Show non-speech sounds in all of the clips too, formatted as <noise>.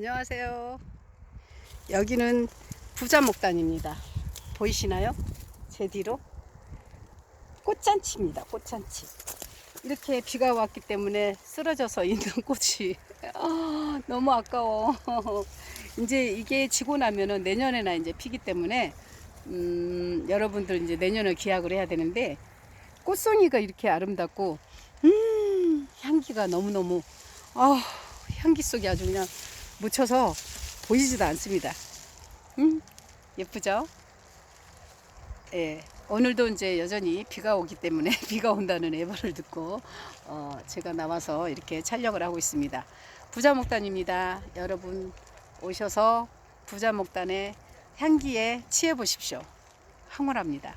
안녕하세요. 여기는 부자 목단입니다. 보이시나요? 제 뒤로 꽃잔치입니다. 꽃잔치. 이렇게 비가 왔기 때문에 쓰러져서 <laughs> 있는 꽃이 아, 너무 아까워. <laughs> 이제 이게 지고 나면은 내년에나 이제 피기 때문에 음, 여러분들 이제 내년을 기약을 해야 되는데 꽃송이가 이렇게 아름답고 음, 향기가 너무너무 아, 향기 속이 아주 그냥 묻혀서 보이지도 않습니다. 음, 예쁘죠? 예. 오늘도 이제 여전히 비가 오기 때문에 <laughs> 비가 온다는 예보를 듣고 어, 제가 나와서 이렇게 촬영을 하고 있습니다. 부자 목단입니다. 여러분 오셔서 부자 목단의 향기에 취해 보십시오. 황홀합니다.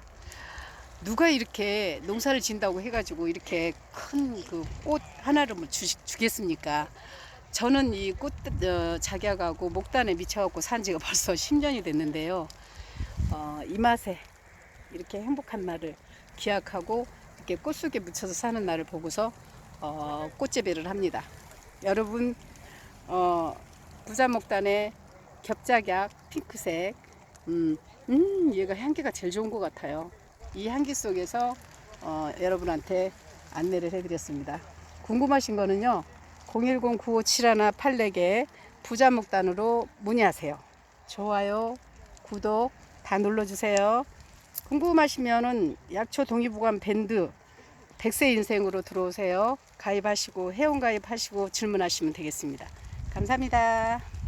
누가 이렇게 농사를 진다고 해가지고 이렇게 큰 그 꽃 하나를 뭐 주, 주겠습니까? 저는 이꽃 어, 작약하고 목단에 미쳐갖고 산 지가 <laughs> 벌써 10년이 됐는데요. 어, 이 맛에 이렇게 행복한 날을 기약하고 이렇게 꽃 속에 묻혀서 사는 날을 보고서 어, 꽃재배를 합니다. 여러분 어, 부자목단의 겹작약 핑크색 음, 음 얘가 향기가 제일 좋은 것 같아요. 이 향기 속에서 어, 여러분한테 안내를 해드렸습니다. 궁금하신 거는요. 010-9571-84개 부자 목단으로 문의하세요. 좋아요, 구독 다 눌러주세요. 궁금하시면은 약초 동의보감 밴드 100세 인생으로 들어오세요. 가입하시고 회원 가입하시고 질문하시면 되겠습니다. 감사합니다.